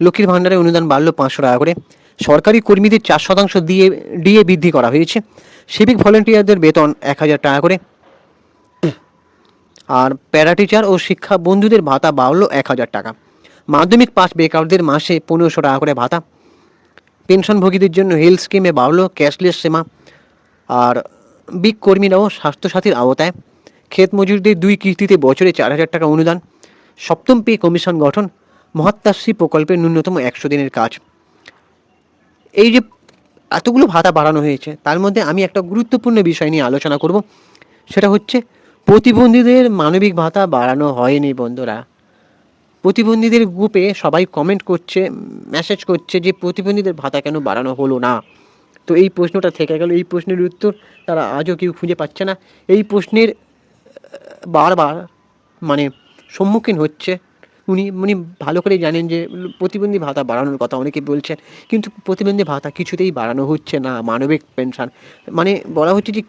লক্ষ্মীর ভাণ্ডারে অনুদান বাড়লো পাঁচশো টাকা করে। সরকারি কর্মীদের চার শতাংশ দিয়ে ডিএ বৃদ্ধি করা হয়েছে। সিভিক ভলেন্টিয়ারদের বেতন এক হাজার টাকা করে। আর প্যারা টিচার ও শিক্ষা বন্ধুদের ভাতা বাড়লো এক হাজার টাকা। মাধ্যমিক পাস বেকারদের মাসে পনেরোশো টাকা করে ভাতা। পেনশনভোগীদের জন্য হেলথ স্কিমে বাড়লো ক্যাশলেস সেমা। আর বিগ কর্মীরাও স্বাস্থ্যসাথীর আওতায়। ক্ষেত মজুরদের দুই কিস্তিতে বছরে চার হাজার টাকা অনুদান। সপ্তম পে কমিশন গঠন। মহাত্মাশ্রী প্রকল্পের ন্যূনতম একশো দিনের কাজ। এই যে এতগুলো ভাতা বাড়ানো হয়েছে, তার মধ্যে আমি একটা গুরুত্বপূর্ণ বিষয় নিয়ে আলোচনা করব। সেটা হচ্ছে, প্রতিবন্ধীদের মানবিক ভাতা বাড়ানো হয়নি বন্ধুরা। প্রতিবন্ধীদের গ্রুপে সবাই কমেন্ট করছে মেসেজ করছে যে প্রতিবন্ধীদের ভাতা কেন বাড়ানো হলো না? তো এই প্রশ্নটা থেকে গেল। এই প্রশ্নের উত্তর তারা আজও কেউ খুঁজে পাচ্ছে না। এই প্রশ্নের বারবার মানে সম্মুখীন হচ্ছে উনি উনি ভালো করে জানেন যে প্রতিবন্ধী ভাতা বাড়ানোর কথা অনেকে বলছেন। কিন্তু প্রতিবন্ধী ভাতা কিছুতেই বাড়ানো হচ্ছে না, মানবিক পেনশন। মানে বলা হচ্ছে যে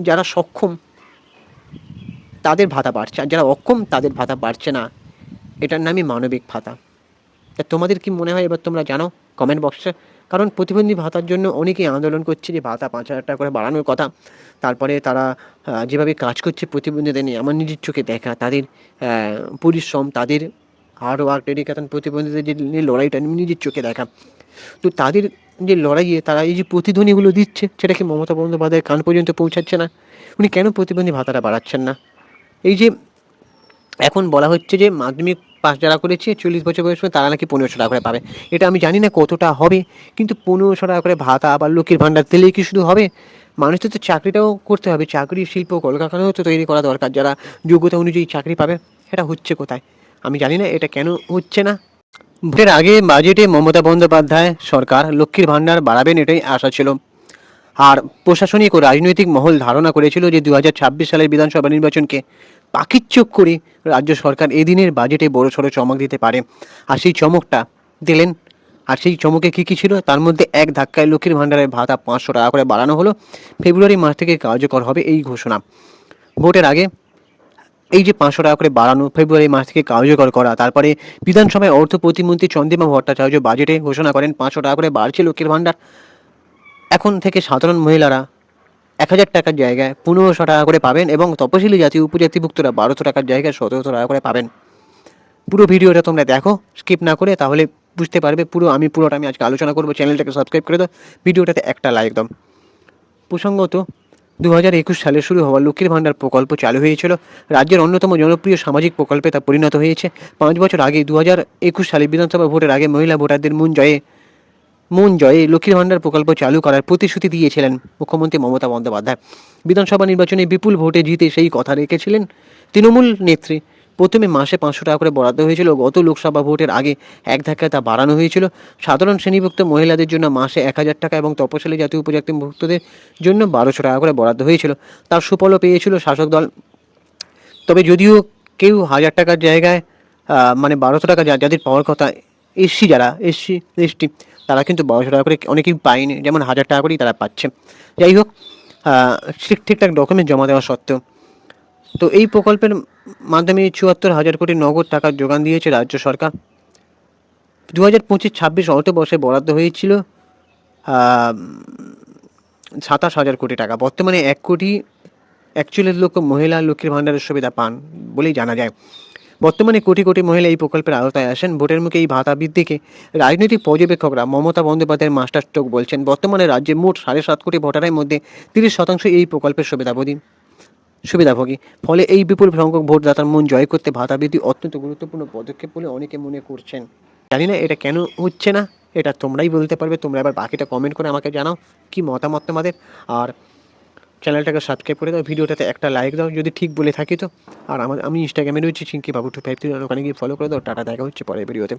যারা সক্ষম, তাদের ভাতা বাড়ছে, আর যারা অক্ষম, তাদের ভাতা বাড়ছে না। এটার নামই মানবিক ভাতা। তা তোমাদের কি মনে হয়? এবার তোমরা জানো। কমেন্ট বক্সে কারণ প্রতিবন্ধী ভাতার জন্য অনেকেই আন্দোলন করছে যে ভাতা পাঁচ হাজার টাকা করে বাড়ানোর কথা। তারপরে তারা যেভাবে কাজ করছে প্রতিবন্ধীদের নিয়ে, আমার নিজের চোখে দেখা, তাদের পরিশ্রম, তাদের হার্ড ওয়ার্ক ডেডিকেশন প্রতিবন্ধীদের যে লড়াইটা নিজের চোখে দেখা। তো তাদের যে লড়াইয়ে তারা এই যে প্রতিধ্বনিগুলো দিচ্ছে সেটা কি মমতা বন্দ্যোপাধ্যায়ের কান পর্যন্ত পৌঁছাচ্ছে না। উনি কেন প্রতিবন্ধী ভাতাটা বাড়াচ্ছেন না? এই যে এখন বলা হচ্ছে যে মাধ্যমিক পাস যারা করেছে চল্লিশ বছর বয়স তারা নাকি পনেরোশো টাকা করে পাবে। এটা আমি জানি না কতটা হবে, কিন্তু পনেরোশো টাকা করে ভাতা আবার লক্ষ্মীর ভাণ্ডার দিলেই কি শুধু হবে? মানুষদের তো চাকরিটাও করতে হবে, চাকরি, শিল্প, কলকারখানাও তো তৈরি করা দরকার, যারা যোগ্যতা অনুযায়ী চাকরি পাবে এটা হচ্ছে কোথায়? আমি জানি না এটা কেন হচ্ছে না। ভোটের আগে বাজেটে মমতা বন্দ্যোপাধ্যায় সরকার লক্ষ্মীর ভাণ্ডার বাড়াবেন এটাই আশা ছিল। আর প্রশাসনিক ও রাজনৈতিক মহল ধারণা করেছিল যে দু হাজার ছাব্বিশ সালের বিধানসভা নির্বাচনকে পাখির চোখ করে রাজ্য সরকার এদিনের বাজেটে বড় সড়ো চমক দিতে পারে। আর সেই চমকটা দিলেন, আর সেই চমকে কী কী ছিল? তার মধ্যে এক ধাক্কায় লক্ষ্মীর ভাণ্ডারের ভাতা পাঁচশো টাকা করে বাড়ানো হলো। ফেব্রুয়ারি মাস থেকে কার্যকর হবে এই ঘোষণা। ভোটের আগে এই যে পাঁচশো টাকা করে বাড়ানো, ফেব্রুয়ারি মাস থেকে কার্যকর করা, তারপরে বিধানসভায় অর্থ প্রতিমন্ত্রী চন্দ্রিমা ভট্টাচার্য বাজেটে ঘোষণা করেন, পাঁচশো টাকা করে বাড়ছে লক্ষ্মীর ভাণ্ডার। এখন থেকে সাধারণ মহিলারা এক হাজার টাকার জায়গায় পনেরোশো টাকা করে পাবেন এবং তপশিলি জাতি উপজাতিভুক্তরা বারোশো টাকার জায়গায় সতেরোশো টাকা করে পাবেন। পুরো ভিডিওটা তোমরা দেখো স্কিপ না করে তাহলে বুঝতে পারবে পুরো, আমি পুরোটা আমি আজকে আলোচনা করব, চ্যানেলটাকে সাবস্ক্রাইব করে দাও, ভিডিওটাতে একটা লাইক দাও। প্রসঙ্গত দু হাজার একুশ সালে শুরু হওয়া লক্ষ্মীর ভাণ্ডার প্রকল্প চালু হয়েছিল। রাজ্যের অন্যতম জনপ্রিয় সামাজিক প্রকল্পে তা পরিণত হয়েছে। পাঁচ বছর আগে দু হাজার একুশ সালে বিধানসভা ভোটের আগে মহিলা ভোটারদের মন জয়ে। মন জয়ে লক্ষ্মীর ভাণ্ডার প্রকল্প চালু করার প্রতিশ্রুতি দিয়েছিলেন মুখ্যমন্ত্রী মমতা বন্দ্যোপাধ্যায়। বিধানসভা নির্বাচনে বিপুল ভোটে জিতে সেই কথা রেখেছিলেন তৃণমূল নেত্রী। প্রথমে মাসে পাঁচশো টাকা করে বরাদ্দ হয়েছিল, গত লোকসভা ভোটের আগে এক ধাক্কায় তা বাড়ানো হয়েছিল। সাধারণ শ্রেণীভুক্ত মহিলাদের জন্য মাসে এক হাজার টাকা এবং তপশিলি জাতীয় উপজাতিভুক্তদের জন্য বারোশো টাকা করে বরাদ্দ হয়েছিল। তার সুফলও পেয়েছিল শাসক দল। তবে যদিও কেউ হাজার টাকার জায়গায় মানে বারোশো টাকা যাদের পাওয়ার কথা, এসসি যারা, এসসি, এসটি তারা কিন্তু বারোশো টাকা করে অনেকেই পায়নি, যেমন হাজার টাকা করেই তারা পাচ্ছে। যাই হোক ঠিক, ঠিকঠাক ডকুমেন্ট জমা দেওয়া সত্ত্বেও। তো এই প্রকল্পের মাধ্যমে চুয়াত্তর হাজার কোটি নগদ টাকার যোগান দিয়েছে রাজ্য সরকার। দু হাজার পঁচিশ ছাব্বিশ অর্থবর্ষে বরাদ্দ হয়েছিল সাতাশ হাজার কোটি টাকা। বর্তমানে এক কোটি একচল্লিশ লক্ষ মহিলা লক্ষ্মীর ভাণ্ডারের সুবিধা পান বলেই জানা যায়। বর্তমানে কোটি কোটি মহিলা এই প্রকল্পের আওতায় আসেন। ভোটের মুখে এই ভাতা বৃদ্ধিকে রাজনৈতিক পর্যবেক্ষকরা মমতা বন্দ্যোপাধ্যায়ের মাস্টার স্ট্রোক বলছেন। বর্তমানে রাজ্যে মোট সাড়ে সাত কোটি ভোটারের মধ্যে তিরিশ শতাংশ এই প্রকল্পের সুবিধাভোগী। সুবিধাভোগী। ফলে এই বিপুল সংখ্যক ভোটদাতার মন জয় করতে ভাতা বৃদ্ধি অত্যন্ত গুরুত্বপূর্ণ পদক্ষেপ বলে অনেকে মনে করছেন। জানি না এটা কেন হচ্ছে না, এটা তোমরাই বলতে পারবে। তোমরা এবার বাকিটা কমেন্ট করে আমাকে জানাও। কি মতামত তোমাদের? আর চ্যানেলটাকে সাবস্ক্রাইব করে দাও, ভিডিওটাতে একটা লাইক দাও, যদি ঠিক বলে থাকি তো। আর আমার আমি ইনস্টাগ্রামে রয়েছি চিঙ্কি বাবু টু ফাইভ থ্রি ওখানে গিয়ে ফলো করে দাও, টাটা, দেখা হচ্ছে পরের ভিডিওতে